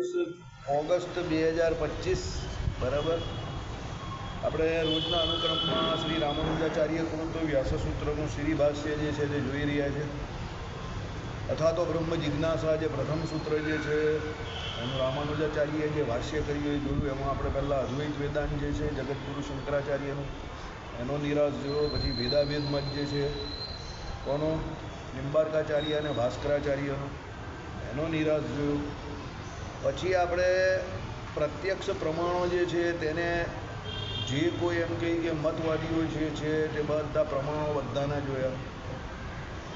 અઠ્યાવીસ ઓગસ્ટ બે હજાર પચીસ, બરાબર? આપણે રોજના અનુક્રમમાં શ્રી રામાનુજાચાર્ય કૃત વ્યાસસૂત્રનું શ્રી ભાષ્ય જે છે તે જોઈ રહ્યા છે. અથવા તો બ્રહ્મ જિજ્ઞાસા જે પ્રથમ સૂત્ર જે છે, એનું રામાનુજાચાર્યએ જે ભાષ્ય કર્યું એ જોયું, એમાં આપણે પહેલાં અદ્વૈત વેદાંત જે છે જગતગુરુ શંકરાચાર્યનું, એનો નિરાશ જોયો, પછી ભેદાભેદ મત જે છે, કોનો? નિંબાર્કાચાર્ય અને ભાસ્કરાચાર્યનો, એનો નિરાશ જોયો. પછી આપણે પ્રત્યક્ષ પ્રમાણો જે છે તેને જે કોઈ એમ કહે કે મતવાદીઓ જે છે તે બધા પ્રમાણો બધાના જોયા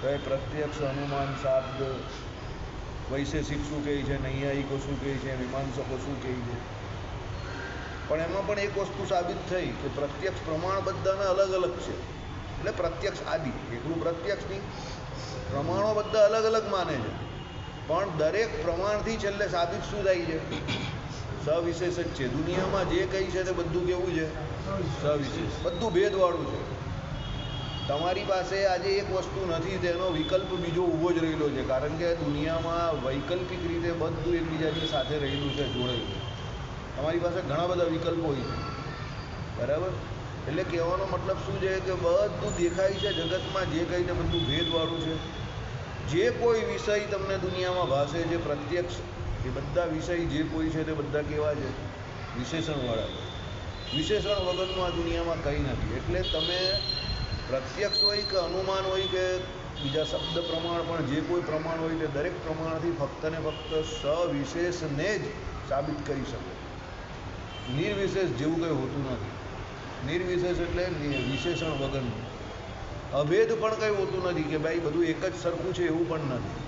તો એ પ્રત્યક્ષ અનુમાન શાબ્દ વૈશેષિક શું કહે છે, નૈયાયિકો શું કહે છે, મીમાંસકો શું કહે છે. પણ એમાં પણ એક વસ્તુ સાબિત થઈ કે પ્રત્યક્ષ પ્રમાણ બધાના અલગ અલગ છે. એટલે પ્રત્યક્ષ આદિ, એકલું પ્રત્યક્ષ નહીં. પ્રમાણો બધા અલગ અલગ માને છે. પણ દરેક પ્રમાણથી છેલ્લે સાબિત શું થાય છે? સવિશેષ જ છે. દુનિયામાં જે કંઈ છે તે બધું કેવું છે? સવિશેષ. બધું ભેદવાળું છે. તમારી પાસે આજે એક વસ્તુ નથી તેનો વિકલ્પ બીજો ઊભો જ રહેલો છે. કારણ કે દુનિયામાં વૈકલ્પિક રીતે બધું એકબીજાની સાથે રહેલું છે જોડેલું તમારી પાસે ઘણા બધા વિકલ્પો હોય છે. બરાબર? એટલે કહેવાનો મતલબ શું છે કે બધું દેખાય છે જગતમાં જે કંઈ તે બધું ભેદવાળું છે. જે કોઈ વિષય તમને દુનિયામાં ભાષે છે પ્રત્યક્ષ, એ બધા વિષય જે કોઈ છે તે બધા કેવા છે? વિશેષણવાળા વિશેષણ વગરનું આ દુનિયામાં કંઈ નથી. એટલે તમે પ્રત્યક્ષ હોય કે અનુમાન હોય કે બીજા શબ્દ પ્રમાણ, પણ જે કોઈ પ્રમાણ હોય તે દરેક પ્રમાણથી ફક્ત ને ફક્ત સવિશેષને જ સાબિત કરી શકો. નિર્વિશેષ જેવું કંઈ હોતું નથી. નિર્વિશેષ એટલે વિશેષણ વગરનું. અભેદ પણ કંઈ હોતું નથી કે ભાઈ બધું એક જ સરખું છે એવું પણ નથી.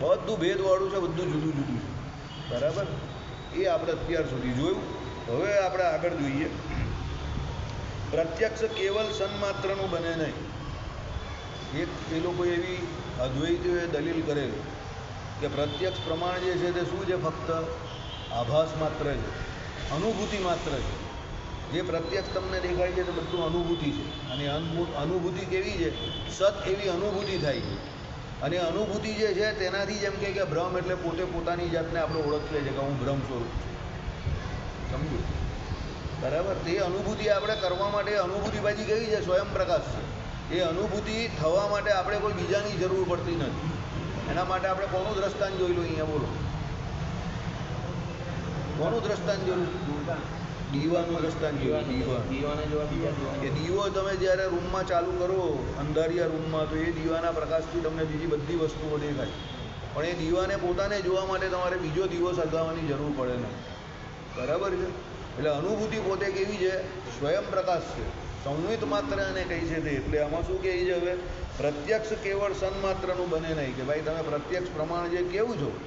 બધું ભેદવાળું છે, બધું જુદું જુદું છે. બરાબર? એ આપણે અત્યાર સુધી જોયું. હવે આપણે આગળ જોઈએ. પ્રત્યક્ષ કેવલ સન્માત્રનું બને નહીં. એક એ લોકો એવી અદ્વૈતીઓએ દલીલ કરેલી કે પ્રત્યક્ષ પ્રમાણ જે છે તે શું છે? ફક્ત આભાસ માત્ર છે. અનુભૂતિ માત્ર છે. જે પ્રત્યક્ષ તમને દેખાય છે તે બધું અનુભૂતિ છે. અને અનુભૂતિ કેવી છે? સત એવી અનુભૂતિ થાય છે. અને અનુભૂતિ જે છે તેનાથી જેમ કે ભ્રમ એટલે પોતે પોતાની જાતને આપણે ઓળખીએ છીએ કે હું ભ્રમ સ્વરૂપ છું. સમજુ બરાબર? તે અનુભૂતિ આપણે કરવા માટે અનુભૂતિ બાજી કેવી છે સ્વયં પ્રકાશ છે. એ અનુભૂતિ થવા માટે આપણે કોઈ બીજાની જરૂર પડતી નથી. એના માટે આપણે કોનું દ્રષ્ટાંત જોઈ લો અહીંયા બોલો. કોનું દ્રષ્ટાંત જોયું? દીવાનું રસ્તા દીવા. દીવાને જોવા દીવાને. દીવો તમે જ્યારે રૂમમાં ચાલુ કરો અંધારિયા રૂમમાં તો એ દીવાના પ્રકાશથી તમને બીજી બધી વસ્તુઓ દેખાય. પણ એ દીવાને પોતાને જોવા માટે તમારે બીજો દીવો સળગાવવાની જરૂર પડે નહીં. બરાબર છે? એટલે અનુભૂતિ પોતે કેવી છે? સ્વયં પ્રકાશ છે. સંવિત માત્ર અને કહી છે તે. એટલે આમાં શું કહે છે હવે? પ્રત્યક્ષ કેવળ સન્માત્રનું બને નહીં. કે ભાઈ તમે પ્રત્યક્ષ પ્રમાણ જે કેવું છો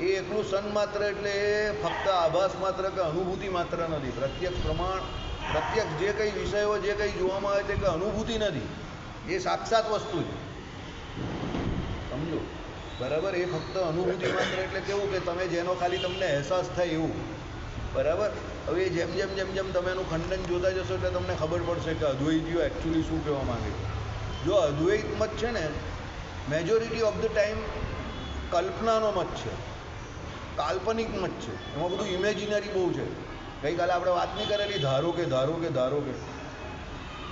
એ એકલું સન્માત્ર એટલે એ ફક્ત આભાસ માત્ર કે અનુભૂતિ માત્ર નથી. પ્રત્યક્ષ પ્રમાણ, પ્રત્યક્ષ જે કંઈ વિષયો જે કંઈ જોવામાં આવે છે કે અનુભૂતિ નથી. એ સાક્ષાત વસ્તુ છે. સમજો? બરાબર? એ ફક્ત અનુભૂતિ માત્ર એટલે કેવું કે તમે જેનો ખાલી તમને અહેસાસ થાય એવું. બરાબર? હવે જેમ જેમ જેમ જેમ તમે એનું ખંડન જોતા જશો એટલે તમને ખબર પડશે કે અદ્વૈતીઓ એકચ્યુઅલી શું કહેવા માંગે જો અદ્વૈત મત છે ને મેજોરિટી ઓફ ધ ટાઈમ કલ્પનાનો મત છે. કાલ્પનિક મત છે. એમાં બધું ઇમેજિનરી બહુ છે. ગઈકાલે આપણે વાત નહીં કરેલી, ધારો કે ધારો કે ધારો કે.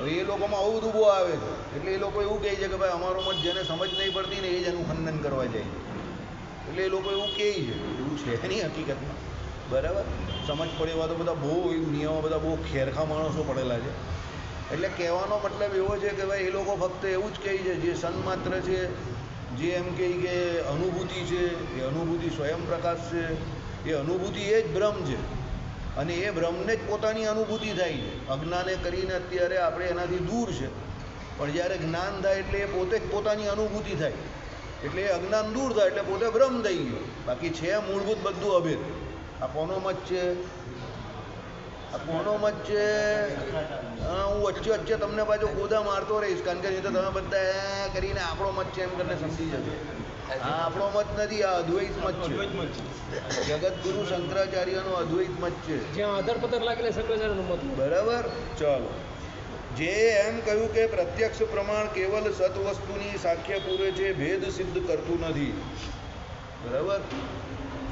હવે એ લોકોમાં આવું બધું બહુ આવે છે. એટલે એ લોકો એવું કહે છે કે ભાઈ, અમારો મત જેને સમજ નહીં પડતી ને એ જ એનું ખંડન કરવા જાય. એટલે એ લોકો એવું કહે છે. એવું છે નહીં હકીકતમાં. બરાબર? સમજ પડે એવા તો બધા બહુ એવું નિયમો, બધા બહુ ખેરખા માણસો પડેલા છે. એટલે કહેવાનો મતલબ એવો છે કે ભાઈ, એ લોકો ફક્ત એવું જ કહે છે, જે સન્માત્ર છે જે એમ કહે કે અનુભૂતિ છે, એ અનુભૂતિ સ્વયં પ્રકાશ છે, એ અનુભૂતિ એ જ બ્રહ્મ છે. અને એ બ્રહ્મને જ પોતાની અનુભૂતિ થાય છે. અજ્ઞાને કરીને અત્યારે આપણે એનાથી દૂર છે. પણ જ્યારે જ્ઞાન થાય એટલે એ પોતે જ પોતાની અનુભૂતિ થાય. એટલે એ અજ્ઞાન દૂર થાય એટલે પોતે બ્રહ્મ થઈ ગયો. બાકી છે મૂળભૂત બધું અભેદ. આ કોનો મત છે કોનો મત છે? હું વચ્ચે વચ્ચે તમને પાછો ગોદા મારતો રહીશ કારણ કે નહીં તો તમે બધા એ કરીને આપણો મત છે એમ કરીને સમજી જશો આ આપણો મત નથી આ અદ્વૈત મત છે. જગતગુરુ શંકરાચાર્યનો અદ્વૈત મત છે. જ્યાં આધાર પથ્થર લાગેલા શંકરાચાર્યનું મત બરાબર? ચાલો. જે એમ કહ્યું કે પ્રત્યક્ષ પ્રમાણ કેવલ સત વસ્તુની સાખ્ય પૂરે છે ભેદ સિદ્ધ કરતું નથી. બરાબર?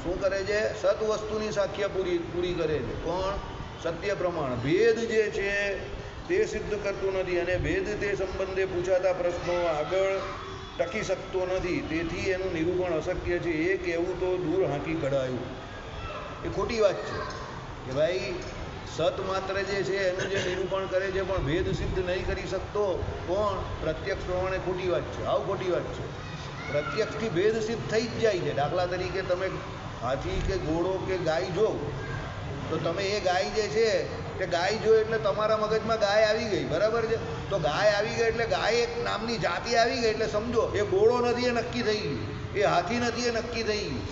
શું કરે છે? સત વસ્તુની સાખ્ય પૂરી પૂરી કરે છે. કોણ? સત્ય પ્રમાણ. ભેદ જે છે, તે સિદ્ધ કરતું નથી અને ભેદ તે સંબંધે પૂછાતા પ્રશ્નો આગળ ટકી શકતો નથી. તેથી એનું નિરૂપણ અશક્ય છે. એ કહેવું તો દૂર હાંકી કઢાયું. એ ખોટી વાત છે કે ભાઈ, સત માત્ર જે છે, એનું જે નિરૂપણ કરે છે, પણ ભેદ સિદ્ધ નહીં કરી શકતો, કોણ? પ્રત્યક્ષ પ્રમાણે ખોટી વાત છે. આવ ખોટી વાત છે. પ્રત્યક્ષથી ભેદ સિદ્ધ થઈ જ જાય છે. દાખલા તરીકે તમે હાથી કે ઘોડો કે ગાય જો તો તમે એ ગાય જે છે, તે ગાય જો એટલે તમારા મગજમાં ગાય આવી ગઈ, બરાબર છે? તો ગાય આવી ગઈ એટલે ગાય એક નામની જાતિ આવી ગઈ એટલે સમજો, એ ઘોડો નથી, એ નક્કી થઈ ગયું. એ હાથી નથી, એ નક્કી થઈ ગયું.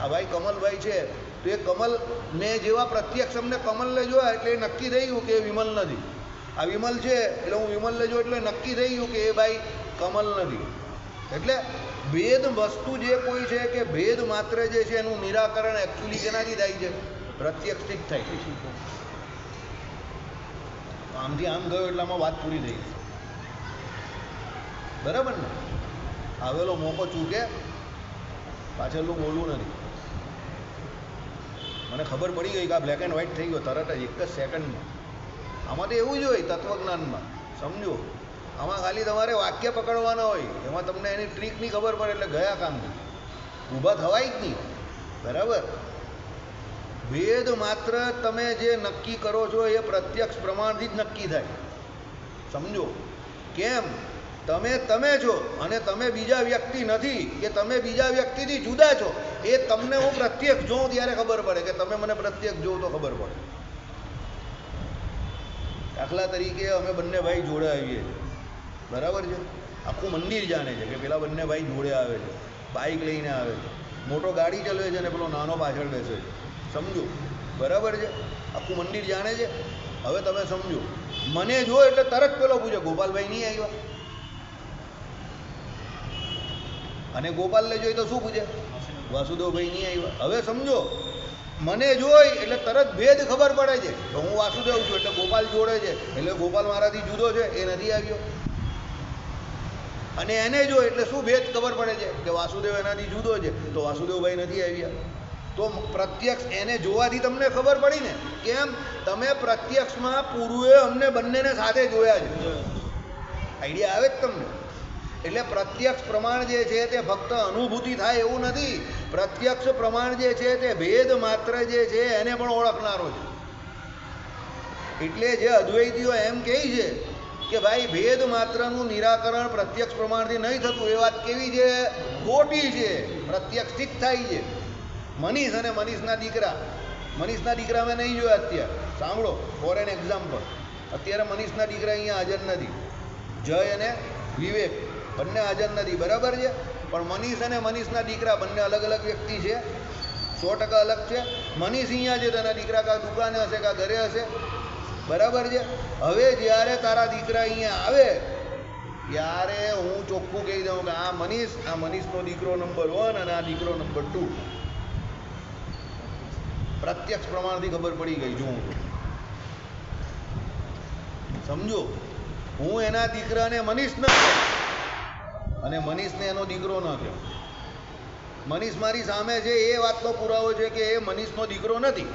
આ ભાઈ કમલભાઈ છે, તો એ કમલને જેવા પ્રત્યક્ષ અમને કમલને જોયા એટલે એ નક્કી થઈ ગયું કે એ વિમલ નથી. આ વિમલ છે, એટલે હું વિમલને જોઉં એટલે નક્કી થઈ ગયું કે એ ભાઈ કમલ નથી. એટલે ભેદ વસ્તુ જે કોઈ છે કે ભેદ માત્ર જે છે એનું નિરાકરણ એકચ્યુઅલી કેનાથી થાય છે? પ્રત્યક્ષથી થઈ આમથી આમ ગયો એટલે આમાં વાત પૂરી થઈ બરાબર ને? આવેલો મોકો ચૂકે, પાછળનું બોલવું નથી. મને ખબર પડી ગઈ કે આ બ્લેક એન્ડ વ્હાઇટ થઈ ગયો, તરત જ એક જ સેકન્ડમાં આમાં તો એવું જ હોય, તત્વજ્ઞાનમાં. સમજો. આમાં ખાલી તમારે વાક્ય પકડવાના હોય. એમાં તમને એની ટ્રીકની ખબર પડે એટલે ગયા કામથી. ઊભા થવાય જ નહીં. બરાબર? ભેદ માત્ર તમે જે નક્કી કરો છો એ પ્રત્યક્ષ પ્રમાણથી જ નક્કી થાય. સમજો? કેમ? તમે તમે છો અને તમે બીજા વ્યક્તિ નથી કે તમે બીજા વ્યક્તિથી જુદા છો. એ તમને હું પ્રત્યક્ષ જોઉં ત્યારે ખબર પડે કે તમે મને પ્રત્યક્ષ જોઉં તો ખબર પડે. દાખલા તરીકે અમે બંને ભાઈ જોડે આવીએ છીએ. બરાબર છે? આખું મંદિર જાણે છે કે પેલા બંને ભાઈ જોડે આવે છે. બાઇક લઈને આવે છે. મોટો ગાડી ચલાવે છે અને પેલો નાનો પાછળ બેસે છે. સમજો. બરાબર છે? આખું મંદિર જાણે છે? હવે તમે સમજો. મને જો એટલે તરત પેલો પૂછે, ગોપાલભાઈ નહીં આવ્યા? અને ગોપાલને જોઈ તો શું પૂછે? વાસુદેવભાઈ નહીં આવ્યા. હવે સમજો. મને જોઈ એટલે તરત ભેદ ખબર પડે છે તો હું વાસુદેવ છું એટલે ગોપાલ જોડે છે. એટલે ગોપાલ મારાથી જુદો છે, એ નથી આવ્યો. અને એને જો એટલે શું ભેદ ખબર પડે છે કે વાસુદેવ એનાથી જુદો છે? તો વાસુદેવભાઈ નથી આવ્યા. તો પ્રત્યક્ષ એને જોવાથી તમને ખબર પડી ને? કેમ? તમે પ્રત્યક્ષમાં પૂર્વે અમને બંનેને સાથે જોયા છે. આઈડિયા આવે જ તમને? એટલે પ્રત્યક્ષ પ્રમાણ જે છે તે ફક્ત અનુભૂતિ થાય એવું નથી. પ્રત્યક્ષ પ્રમાણ જે છે તે ભેદ માત્ર જે છે એને પણ ઓળખનારો છે. એટલે જે અદ્વૈતીઓ એમ કહે છે કે ભાઈ, ભેદ માત્રનું નિરાકરણ પ્રત્યક્ષ પ્રમાણથી નહીં થતું. એ વાત કેવી છે? ખોટી છે. પ્રત્યક્ષથી જ થાય છે. મનીષ અને મનીષના દીકરા. મનીષના દીકરા મેં નહીં જોયા અત્યારે. સાંભળો ફોર એન એક્ઝામ્પલ અત્યારે મનીષના દીકરા અહીંયા હાજર નથી. જય અને વિવેક, બંને હાજર નથી. બરાબર છે? પણ મનીષ અને મનીષના દીકરા બંને અલગ અલગ વ્યક્તિ છે. સો ટકા અલગ છે. મનીષ અહીંયા છે, તેના દીકરા કાં દુકાને હશે, કાં ઘરે હશે. બરાબર છે? હવે જ્યારે તારા દીકરા અહીંયા આવે, ત્યારે હું ચોખ્ખું કહી દઉં કે આ મનીષ, આ મનીષનો દીકરો નંબર વન અને આ દીકરો નંબર ટુ પ્રત્યક્ષ પ્રમાણથી ખબર પડી ગઈ જોઉં તો. સમજો, હું એના દીકરાને મનીષ ન અને મનીષને એનો દીકરો ન કહું મનીષ મારી સામે છે, એ વાતનો પુરાવો છે કે એ મનીષનો દીકરો નથી.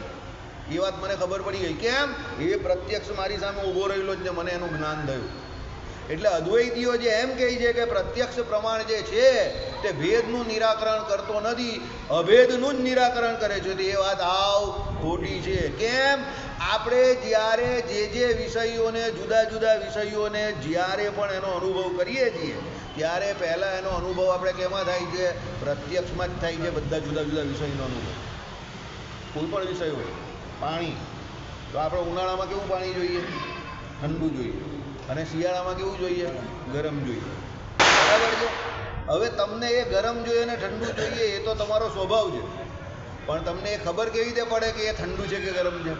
એ વાત મને ખબર પડી ગઈ. કેમ? એ પ્રત્યક્ષ મારી સામે ઊભો રહેલો જ ને મને એનું જ્ઞાન થયું. એટલે અદ્વૈતીઓ જે એમ કહે છે કે પ્રત્યક્ષ પ્રમાણ જે છે, તે ભેદનું નિરાકરણ કરતો નથી. અભેદનું જ નિરાકરણ કરે છે. એ વાત આવ ખોટી છે. કેમ? આપણે જ્યારે જે જે વિષયોને, જુદા જુદા વિષયોને જ્યારે પણ એનો અનુભવ કરીએ છીએ, ત્યારે પહેલાં એનો અનુભવ આપણે કેમાં થાય છે? પ્રત્યક્ષમાં જ થાય છે બધા જુદા જુદા વિષયનો અનુભવ. કોઈ પણ વિષય હોય, પાણી. તો આપણે ઉનાળામાં કેવું પાણી જોઈએ? ઠંડુ જોઈએ. અને શિયાળામાં કેવું જોઈએ? ગરમ જોઈએ. બરાબર છે? હવે તમને એ ગરમ જોઈએ અને ઠંડુ જોઈએ, એ તો તમારો સ્વભાવ છે. પણ તમને એ ખબર કેવી રીતે પડે કે એ ઠંડુ છે કે ગરમ છે?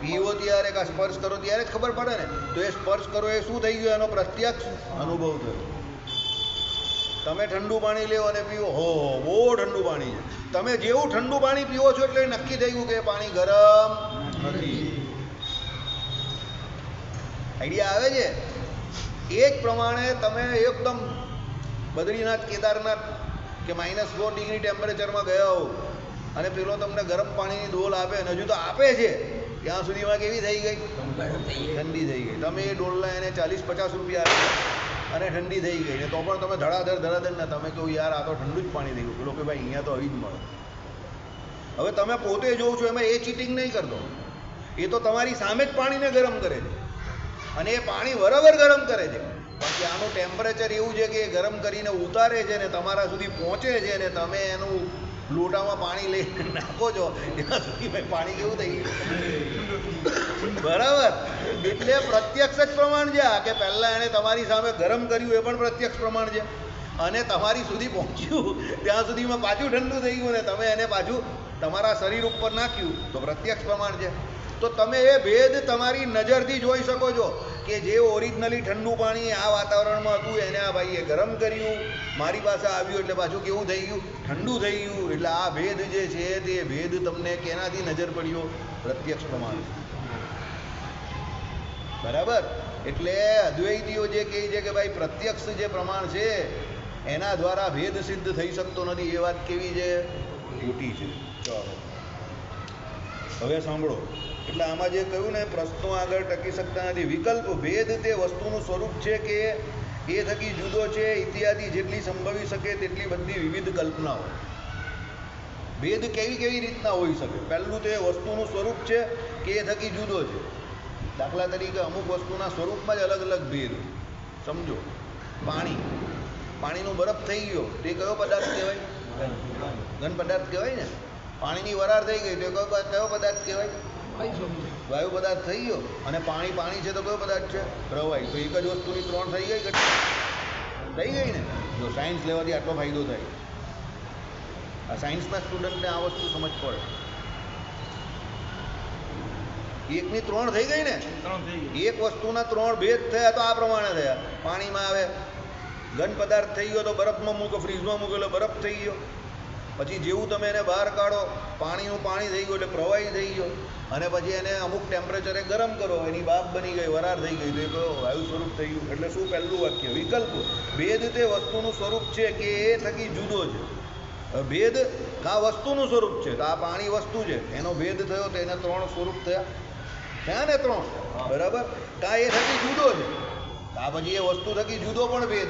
પીવો ત્યારે કાં સ્પર્શ કરો ત્યારે જ ખબર પડે ને? તો એ સ્પર્શ કરો એ શું થઈ ગયું? એનો પ્રત્યક્ષ અનુભવ થયો. તમે ઠંડુ પાણી લેવો અને પીવો. હો, બહુ ઠંડુ પાણી છે. તમે જેવું ઠંડુ પાણી પીવો છો એટલે નક્કી થઈ ગયું કે પાણી ગરમ નથી. આઈડિયા આવે છે? એ જ પ્રમાણે તમે એકદમ બદ્રીનાથ કેદારનાથ કે માઇનસ ફોર ડિગ્રી ટેમ્પરેચરમાં ગયા હો અને પેલો તમને ગરમ પાણીની ડોલ આપે અને હજુ તો આપે છે. ત્યાં સુધીમાં કેવી થઈ ગઈ? ઠંડી થઈ ગઈ. તમે એ ડોલના એને ચાલીસ પચાસ રૂપિયા અને ઠંડી થઈ ગઈ. ને તો પણ તમે ધડાધડ ધડાધડ ને તમે કહો યાર આ તો ઠંડુ જ પાણી થઈ ગયું. પેલો કે ભાઈ અહીંયા તો આવી જ મળે. હવે તમે પોતે જોઉં છો એમાં એ ચીટિંગ નહીં કરતો. એ તો તમારી સામે જ પાણીને ગરમ કરે છે. અને એ પાણી બરાબર ગરમ કરે છે. બાકી આનું ટેમ્પરેચર એવું છે કે એ ગરમ કરીને ઉતારે છે ને તમારા સુધી પહોંચે છે ને તમે એનું લોટામાં પાણી લઈને નાખો છો, ત્યાં સુધી ભાઈ પાણી કેવું થઈ ગયું? બરાબર. એટલે પ્રત્યક્ષ જ પ્રમાણ છે આ કે પહેલાં એણે તમારી સામે ગરમ કર્યું એ પણ પ્રત્યક્ષ પ્રમાણ છે. અને તમારી સુધી પહોંચ્યું, ત્યાં સુધીમાં પાછું ઠંડુ થઈ ગયું ને તમે એને પાછું તમારા શરીર ઉપર નાખ્યું, તો પ્રત્યક્ષ પ્રમાણ છે. તો તમે એ ભેદ તમારી નજરથી જોઈ શકો છો કે જે ઓરિજિનલી ઠંડુ પાણી આ વાતાવરણમાં હતું, એને આ ભાઈએ ગરમ કર્યું. મારી પાસે આવ્યું એટલે પાછું કેવું થઈ ગયું? ઠંડુ થઈ ગયું. એટલે આ ભેદ જે છે તે ભેદ તમને કેનાથી નજર પડ્યો? પ્રત્યક્ષ પ્રમાણ. બરાબર? એટલે અદ્વૈતીઓ જે કહે છે કે ભાઈ પ્રત્યક્ષ જે પ્રમાણ છે, એના દ્વારા ભેદ સિદ્ધ થઈ શકતો નથી. એ વાત કેવી છે? ખોટી છે. ચાલો. હવે સાંભળો. એટલે આમાં જે કહ્યું ને, પ્રશ્નો આગળ ટકી શકતા નથી. વિકલ્પ, ભેદ તે વસ્તુનું સ્વરૂપ છે કે એ થકી જુદો છે, ઇત્યાદિ જેટલી સંભવી શકે તેટલી બધી વિવિધ કલ્પનાઓ. ભેદ કેવી કેવી રીતના હોઈ શકે? પહેલું તે વસ્તુનું સ્વરૂપ છે કે એ થકી જુદો છે. દાખલા તરીકે અમુક વસ્તુના સ્વરૂપમાં જ અલગ અલગ ભેદ. સમજો. પાણી. પાણીનો બરફ થઈ ગયો. તે કયો પદાર્થ કહેવાય? ઘન પદાર્થ કહેવાય ને? પાણીની વરાળ થઈ ગઈ તો કયો પદાર્થ કહેવાય? વાયુ પદાર્થ થઈ ગયો. અને પાણી પાણી છે તો કયો પદાર્થ છે? પ્રવાહી. તો એક જ વસ્તુની ત્રણ થઈ ગઈ થઈ ગઈ ને? જો સાયન્સ લેવાથી આટલો ફાયદો થાય. આ સાયન્સના સ્ટુડન્ટને આ વસ્તુ સમજ પડે. એકની ત્રણ થઈ ગઈ ને? એક વસ્તુના ત્રણ ભેદ થયા તો આ પ્રમાણે થયા. પાણીમાં આવે. ઘન પદાર્થ થઈ ગયો તો બરફમાં મૂકો ફ્રીજમાં મૂકેલો એટલે બરફ થઈ ગયો. પછી જેવું તમે એને બહાર કાઢો પાણીનું પાણી થઈ ગયું એટલે પ્રવાહી થઈ ગયો. અને પછી એને અમુક ટેમ્પરેચરે ગરમ કરો એની બાપ બની ગઈ વરાળ થઈ ગઈ તો એ કયો વાયુ સ્વરૂપ થઈ ગયું. એટલે શું પહેલું વાક્ય? વિકલ્પ. ભેદ તે વસ્તુનું સ્વરૂપ છે કે એ થકી જુદો છે. ભેદ આ વસ્તુનું સ્વરૂપ છે? તો આ પાણી વસ્તુ છે. એનો ભેદ થયો તો એને ત્રણ સ્વરૂપ થયા. થયા ને ત્રણ? બરાબર? કા એ થકી જુદો છે? આ પછી એ વસ્તુ થકી જુદો પણ ભેદ.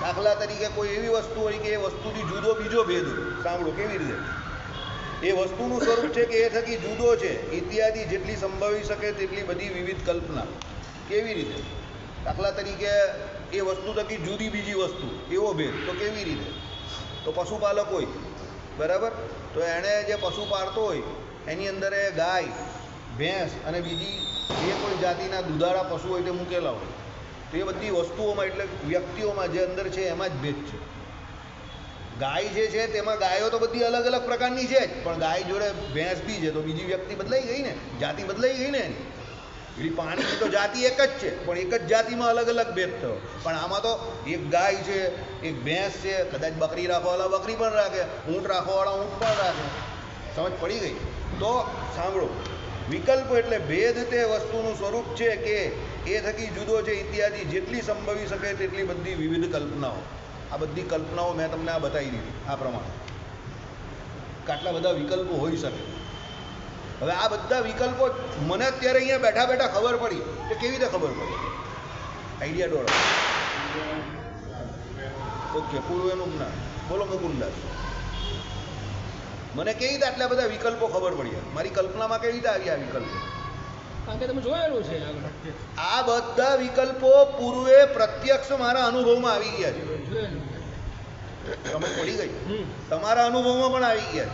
દાખલા તરીકે કોઈ એવી વસ્તુ હોય કે એ વસ્તુથી જુદો બીજો ભેદ સાંભળો, કેવી રીતે? એ વસ્તુનું સ્વરૂપ છે કે એ થકી જુદો છે, ઇત્યાદિ જેટલી સંભવી શકે તેટલી બધી વિવિધ કલ્પના. કેવી રીતે? દાખલા તરીકે એ વસ્તુ થકી જુદી બીજી વસ્તુ, એવો ભેદ. તો કેવી રીતે? તો પશુપાલક હોય, બરાબર? તો એણે જે પશુ પાળતો હોય, એની અંદર એ ગાય, ભેંસ અને બીજી જે કોઈ જાતિના દુધાળા પશુ હોય તે મૂકેલા હોય. તો બધી વસ્તુઓમાં એટલે વ્યક્તિઓમાં જે અંદર છે એમાં જ ભેદ છે. ગાય જે છે તેમાં ગાયો તો બધી અલગ અલગ પ્રકારની છે જ, પણ ગાય જોડે ભેંસ બી છે તો બીજી વ્યક્તિ બદલાઈ ગઈ ને, જાતિ બદલાઈ ગઈ ને એની. એટલે પાણીની તો જાતિ એક જ છે, પણ એક જ જાતિમાં અલગ અલગ ભેદ થયો. પણ આમાં તો એક ગાય છે, એક ભેંસ છે, કદાચ બકરી રાખવાવાળા બકરી પણ રાખે, ઊંટ રાખવાવાળા ઊંટ પણ રાખે. સમજ પડી ગઈ? તો સાંભળો, વિકલ્પ એટલે ભેદ તે વસ્તુનું સ્વરૂપ છે કે એ થકી જુદો છે ઇત્યાદિ. જેટલી સંભવી શકે તેટલી બધી વિવિધ કલ્પનાઓ. આ બધી કલ્પનાઓ મેં તમને આ બતાવી દીધી, આ પ્રમાણે. કેટલા બધા વિકલ્પો હોઈ શકે. હવે આ બધા વિકલ્પો મને અત્યારે અહીંયા બેઠા બેઠા ખબર પડી કે કેવી રીતે ખબર પડી? આઈડિયા ડોળો ઓકે પૂરું એનું જ્ઞાન. બોલો મુકુંદાસ. મને કેવી રીતે આટલા બધા વિકલ્પો ખબર પડી? મારી કલ્પનામાં કેવી રીતે આવ્યા આ વિકલ્પો? કારણ કે તમે જોયેલું છે આ બધા વિકલ્પો પૂર્વે પ્રત્યક્ષ મારા અનુભવમાં આવી ગયા છે. તમે સમજ ગઈ. તમારા અનુભવમાં પણ આવી ગયા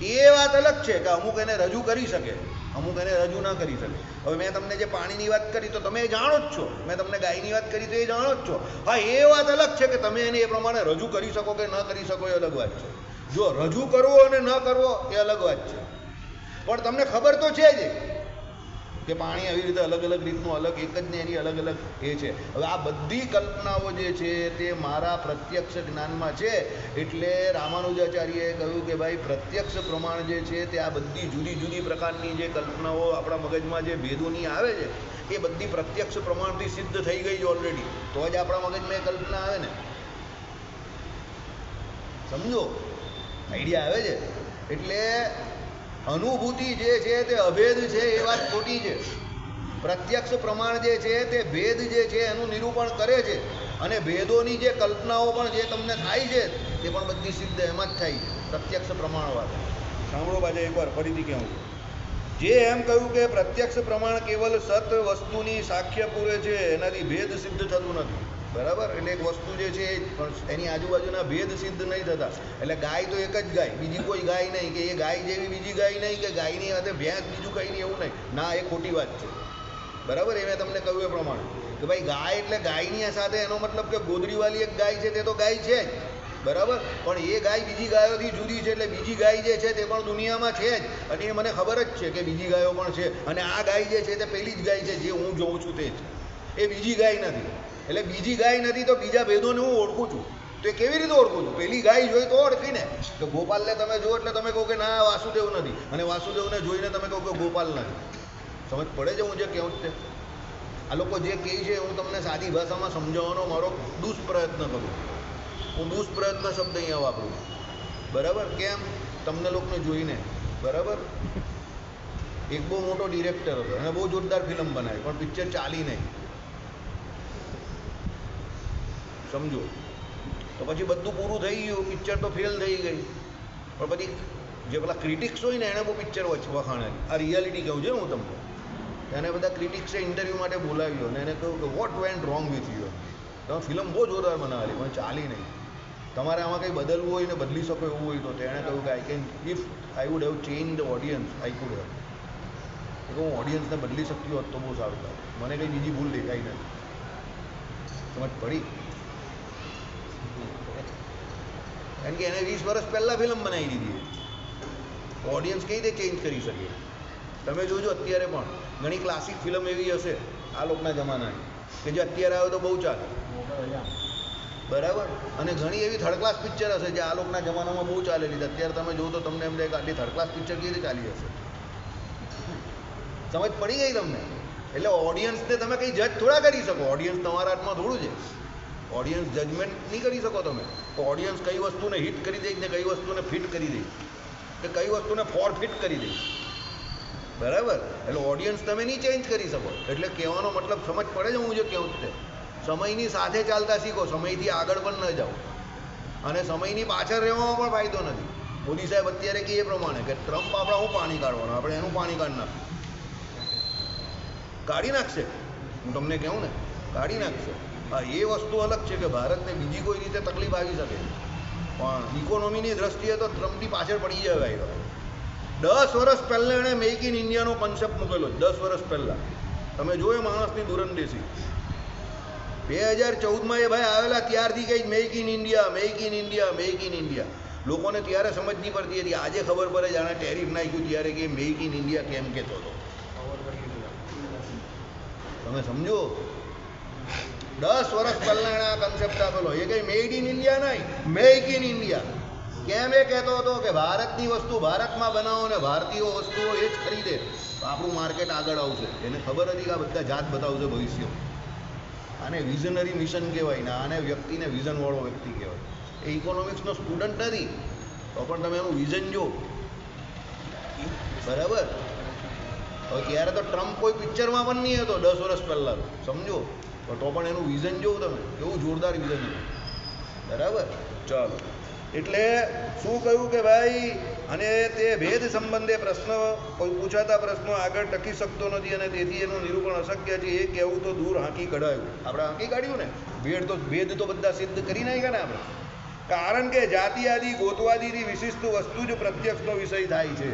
છે. એ વાત અલગ છે કે અમુક એને રજૂ કરી શકે અમુક એને રજૂ ના કરી શકે. હવે મેં તમને જે પાણીની વાત કરી તો તમે એ જાણો જ છો. મેં તમને ગાયની વાત કરી તો એ જાણો જ છો. હા એ વાત અલગ છે કે તમે એને એ પ્રમાણે રજૂ કરી શકો કે ન કરી શકો એ અલગ વાત છે. જો રજૂ કરવો અને ન કરવો એ અલગ વાત છે. પણ તમને ખબર તો છે જ. કે પાણી આવી રીતે અલગ અલગ રીતનું અલગ, એક જ ને એની અલગ અલગ એ છે. હવે આ બધી કલ્પનાઓ જે છે તે મારા પ્રત્યક્ષ જ્ઞાનમાં છે. એટલે રામાનુજાચાર્યએ કહ્યું કે ભાઈ, પ્રત્યક્ષ પ્રમાણ જે છે તે આ બધી જુદી જુદી પ્રકારની જે કલ્પનાઓ આપણા મગજમાં જે ભેદોની આવે છે, એ બધી પ્રત્યક્ષ પ્રમાણથી સિદ્ધ થઈ ગઈ છે ઓલરેડી તો જ આપણા મગજમાં એ કલ્પના આવે ને. સમજો? આઈડિયા આવે છે? એટલે અનુભૂતિ જે છે તે અભેદ છે એ વાત ખોટી છે. પ્રત્યક્ષ પ્રમાણ જે છે તે ભેદ જે છે એનું નિરૂપણ કરે છે. અને ભેદોની જે કલ્પનાઓ પણ જે તમને થાય છે તે પણ બધી સિદ્ધ એમાં જ થાય છે. પ્રત્યક્ષ પ્રમાણવાદ સાંભળો બાજા એકવાર, ફરીથી કહેવું જે એમ કહ્યું કે પ્રત્યક્ષ પ્રમાણ કેવલ સત વસ્તુની સાક્ષ્ય પૂરે છે, એનાથી ભેદ સિદ્ધ થતું નથી. બરાબર? એટલે એક વસ્તુ જે છે એની આજુબાજુના ભેદ સિદ્ધ નહીં થતા. એટલે ગાય તો એક જ ગાય. બીજી કોઈ ગાય નહીં કે એ ગાય જેવી બીજી ગાય નહીં કે ગાયની સાથે ભેંસ બીજું કંઈ નહીં, એવું નહીં. ના, એ ખોટી વાત છે. બરાબર? એ મેં તમને કહ્યું એ પ્રમાણે. કે ભાઈ, ગાય એટલે ગાયની સાથે એનો મતલબ કે ગોદડીવાળી એક ગાય છે, તે તો ગાય છે જ. બરાબર? પણ એ ગાય બીજી ગાયોથી જુદી છે, એટલે બીજી ગાય જે છે, તે પણ દુનિયામાં છે જ. અને એ મને ખબર જ છે કે બીજી ગાયો પણ છે. અને આ ગાય જે છે, તે પેલી જ ગાય છે, જે હું જોઉં છું તે જ. એ બીજી ગાય નથી. એટલે બીજી ગાય નથી તો બીજા ભેદોને હું ઓળખું છું. તો એ કેવી રીતે ઓળખું છું? પેલી ગાય જોઈ તો ઓળખીને. તો ગોપાલને તમે જુઓ એટલે તમે કહો કે ના, વાસુદેવ નથી. અને વાસુદેવને જોઈને તમે કહો કે ગોપાલ નથી. સમજ પડે છે હું જે કહું તે? આ લોકો જે કહે છે હું તમને સાદી ભાષામાં સમજાવવાનો મારો દુષ્પ્રયત્ન કરું. હું દુષ્પ્રયત્ન શબ્દ અહીંયા વાપરું બરાબર? કેમ? તમને લોકોને જોઈને. બરાબર? એક બહુ મોટો ડિરેક્ટર હતો. અને બહુ જોરદાર ફિલ્મ બનાવી. પણ પિક્ચર ચાલી નહીં. સમજો. તો પછી બધું પૂરું થઈ ગયું પિક્ચર તો ફેલ થઈ ગઈ. પણ પછી જે પેલા ક્રિટિક્સ હોય ને એણે બહુ પિક્ચર વખાણે આ રિયાલિટી કહું છું હું તમને. એને બધા ક્રિટિક્સે ઇન્ટરવ્યૂ માટે બોલાવ્યો અને એને કહ્યું કે what went wrong with you તમે ફિલ્મ બહુ જોરદાર બનાવેલી, પણ ચાલી નહીં. તમારે આમાં કંઈ બદલવું હોય ને બદલી શકો એવું હોય તો તેણે કહ્યું કે I can if I would have change the audience I could have કે હું ઓડિયન્સને બદલી શકતી હોત તો બહુ સારું થાય મને કંઈ બીજી ભૂલ દેખાઈ નથી. સમજ પડી? કારણ કે એને વીસ વર્ષ પહેલાં ફિલ્મ બનાવી દીધી ઓડિયન્સ કઈ રીતે ચેન્જ કરી શકે? તમે જોજો અત્યારે પણ ઘણી ક્લાસિક ફિલ્મ એવી હશે આ લોકના જમાનાની કે જે અત્યારે આવે તો બહુ ચાલે. બરાબર? અને ઘણી એવી થર્ડ ક્લાસ પિક્ચર હશે જે આ લોકના જમાનામાં બહુ ચાલેલી છે. અત્યારે તમે જુઓ તો તમને એમ કે આટલી થર્ડ ક્લાસ પિક્ચર કેવી રીતે ચાલી હશે? સમજ પડી ગઈ તમને? એટલે ઓડિયન્સને તમે કંઈ જજ થોડા કરી શકો. ઓડિયન્સ તમારા હાથમાં થોડું છે. ઓડિયન્સ જજમેન્ટ નહીં કરી શકો તમે. તો ઓડિયન્સ કઈ વસ્તુને હિટ કરી દે ને કઈ વસ્તુને ફિટ કરી દે. કે કઈ વસ્તુને ફોર ફિટ કરી દે. બરાબર? એટલે ઓડિયન્સ તમે નહીં ચેન્જ કરી શકો. એટલે કહેવાનો મતલબ સમજ પડે છે હું જે કહું તે. સમયની સાથે ચાલતા શીખો, સમયથી આગળ પણ ન જાઓ. અને સમયની પાછળ રહેવામાં પણ ફાયદો નથી. મોદી સાહેબ અત્યારે કે એ પ્રમાણે કે ટ્રમ્પ આપણા હું પાણી કાઢવાનું, આપણે એનું પાણી કાઢી નાખશું કાઢી નાખશે. હું તમને કહું ને, કાઢી નાખશે. એ વસ્તુ અલગ છે કે ભારતને બીજી કોઈ રીતે તકલીફ આવી શકે. પણ ઇકોનોમીની દ્રષ્ટિએ તો ટ્રમ્પની પાછળ પડી જવાય ભાઈ દસ વર્ષ પહેલાં એણે મેક ઇન ઇન્ડિયાનો કોન્સેપ્ટ મૂકેલો દસ વર્ષ પહેલાં. તમે જોયો માણસની દુરંદેશી? બે હજાર ચૌદમાં એ ભાઈ આવેલા, ત્યારથી કંઈ make in India make in India make in India લોકોને ત્યારે સમજ નહીં પડતી હતી. આજે ખબર પડે જાણે ટેરિફ નાખ્યું ત્યારે કે મેક ઇન ઇન્ડિયા કેમ કહેતો હતો. તમે સમજો? દસ વર્ષ પહેલાં આ કન્સેપ્ટ આપેલો એ કંઈ મેડ ઇન ઇન્ડિયા નહીં. મેક ઇન ઇન્ડિયા કેમ એ કહેતો હતો કે ભારતની વસ્તુ ભારતમાં બનાવો ને ભારતીય વસ્તુઓ એ જ ખરીદે. તો આપણું માર્કેટ આગળ આવશે. એને ખબર હતી કે આ બધા જાત બતાવશે ભવિષ્ય. આને વિઝનરી મિશન કહેવાય ને આને વ્યક્તિને વિઝનવાળો વ્યક્તિ કહેવાય. એ ઇકોનોમિક્સનો સ્ટુડન્ટ નથી. તો પણ તમે એનું વિઝન જો બરાબર? હવે ત્યારે તો ટ્રમ્પ કોઈ પિક્ચરમાં પણ નહીં હતો, દસ વર્ષ પહેલાં સમજો? તો તો પણ એનું વિઝન જોવું તમે. કેવું જોરદાર વિઝન બરાબર? ચાલો. એટલે શું કહ્યું કે ભાઈ, અને તે ભેદ સંબંધે પ્રશ્ન પૂછાતા પ્રશ્નો આગળ ટકી શકતો નથી અને તેથી એનું નિરૂપણ અશક્ય છે. એ કહેવું તો દૂર હાંકી કઢાયું. આપણે હાંકી કાઢ્યું ને? ભેદ તો ભેદ તો બધા સિદ્ધ કરી નાખ્યા ને આપણે. કારણ કે જાતિ આદિ ગોતવાદીથી વિશિષ્ટ વસ્તુ જ પ્રત્યક્ષનો વિષય થાય છે.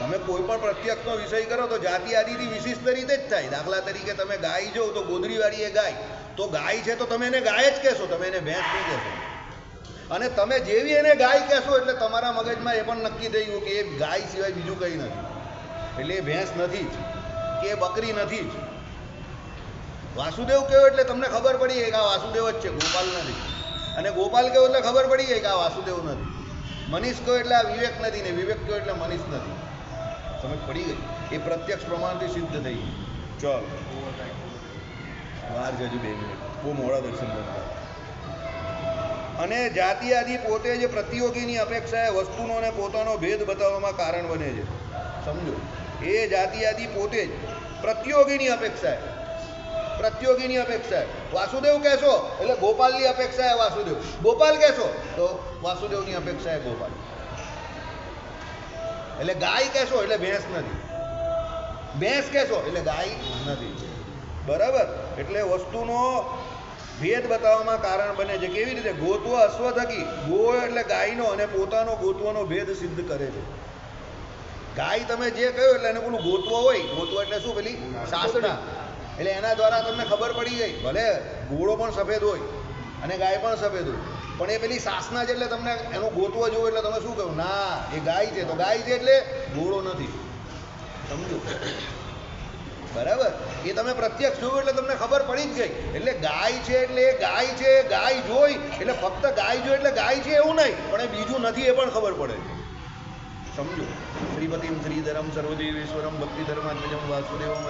તમે કોઈ પણ પ્રત્યક્ષનો વિષય કરો તો જાતિ આદિથી વિશિષ્ટ રીતે જ થાય. દાખલા તરીકે તમે ગાય જો તો ગોદરીવાળી એ ગાય. તો ગાય છે તો તમે એને ગાય જ કહેશો, તમે એને ભેંસ નહીં કહેશો. અને તમે જેવી એને ગાય કહેશો એટલે તમારા મગજમાં એ પણ નક્કી થઈ ગયું કે એ ગાય સિવાય બીજું કંઈ નથી. એટલે એ ભેંસ નથી જ, કે એ બકરી નથી જ. વાસુદેવ કહ્યો એટલે તમને ખબર પડી કે આ વાસુદેવ જ છે, ગોપાલ નથી. અને ગોપાલ કહ્યો એટલે ખબર પડી ગઈ કે આ વાસુદેવ નથી. મનીષ કહ્યો એટલે આ વિવેક નથી ને વિવેક કહ્યો એટલે મનીષ નથી. સમજ પડી ગઈ? એ પ્રત્યક્ષ પ્રમાણથી સિદ્ધ થઈ ગઈ ચલો. વાર જજો બે મિનિટ. બહુ મોડા દર્શન કરતા અને જાતિ આદિ પોતે જે પ્રતિયોગીની અપેક્ષાએ વસ્તુનો અને પોતાનો ભેદ બતાવવામાં કારણ બને છે. સમજો? એ જાતિ આદિ પોતે જ પ્રતિયોગીની અપેક્ષાએ. પ્રતિયોગીની અપેક્ષા વાસુદેવ કહેશો? એટલે ગોપાલની અપેક્ષાએ વાસુદેવ. ગોપાલ કહેશો? તો વાસુદેવની અપેક્ષાએ ગોપાલ. એટલે ગાય કહેશો એટલે ભેંસ નથી. ભેંસ કહેશો એટલે ગાય નથી. બરાબર? એટલે વસ્તુનો ભેદ બતાવવામાં કારણ બને છે. કેવી રીતે? ગોત્વ અશ્વ થકી ગો એટલે ગાયનો અને પોતાનો ગોત્વનો ભેદ સિદ્ધ કરે છે. ગાય તમે જે કહ્યું એટલે એને પેલું ગોત્વ હોય. ગોત્વ એટલે શું? પેલી સાસણા. એટલે એના દ્વારા તમને ખબર પડી જાય. ભલે ઘોડો પણ સફેદ હોય અને ગાય પણ સફેદ હોય. પણ એ પેલી સાસના છે એટલે તમને એનું ગોતવો જોવો એટલે તમે શું કહ્યું ના, એ ગાય છે. તો ગાય છે એટલે ઘોડો નથી. સમજો? બરાબર? એ તમે પ્રત્યક્ષ જોયું એટલે તમને ખબર પડી જ ગઈ. એટલે ગાય છે એટલે એ ગાય છે ગાય જોઈ એટલે ફક્ત ગાય જોઈ એટલે ગાય છે એવું નહીં. પણ એ બીજું નથી એ પણ ખબર પડે. છે સમજો? શ્રીપતિમ શ્રીધરમ સર્વદેવેશ્વરમ ભક્તિ ધર્માત્મજમ વાસુદેવમ